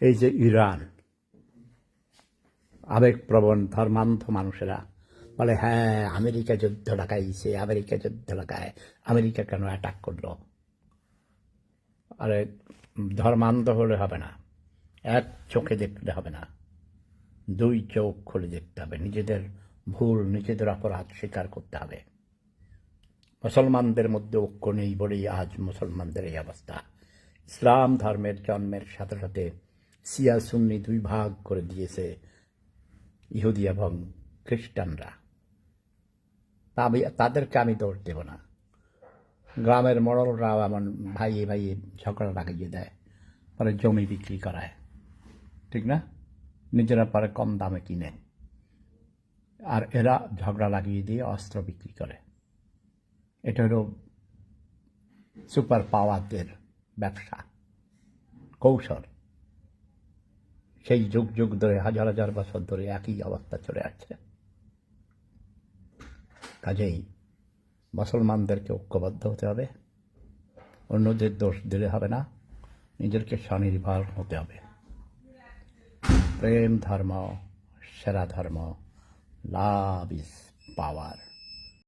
এই যে ইরান আবেগপ্রবণ ধর্মান্ধ মানুষেরা বলে হ্যাঁ আমেরিকা যুদ্ধ লাগাইছে, আমেরিকা যুদ্ধ লাগায়, আমেরিকা কেন অ্যাটাক করল? আরে, ধর্মান্ধ হলে হবে না, এক চোখে দেখতে হবে না, দুই চোখ খুলে দেখতে হবে, নিজেদের ভুল, নিজেদের অপরাধ স্বীকার করতে হবে। মুসলমানদের মধ্যে ঐক্য নেই বলেই আজ মুসলমানদের এই অবস্থা। ইসলাম ধর্মের জন্মের সাথে সাথে সিয়া সুন্নি দুই ভাগ করে দিয়েছে ইহুদি এবং খ্রিস্টানরা। আমি- তাদেরকে আমি দোষ দেব না। গ্রামের মরলরাও এমন ভাইয়ে ভাইয়ে ঝগড়া লাগিয়ে দেয়, পরে জমি বিক্রি করায়। ঠিক না? নিজেরা পরে কম দামে কিনে। আর এরা ঝগড়া লাগিয়ে দিয়ে অস্ত্র বিক্রি করে। এটা হলো সুপার পাওয়ারদের ব্যবসা, কৌশল। সেই যুগ যুগ ধরে, হাজার হাজার বছর ধরে একই অবস্থা চলে আসছে। কাজেই মুসলমানদেরকে ঐক্যবদ্ধ হতে হবে। অন্যদের দোষ দিলে হবে না, নিজেরকে স্বনির্ভর হতে হবে। প্রেম ধর্ম, সেরা ধর্ম, লাভ ইজ পাওয়ার।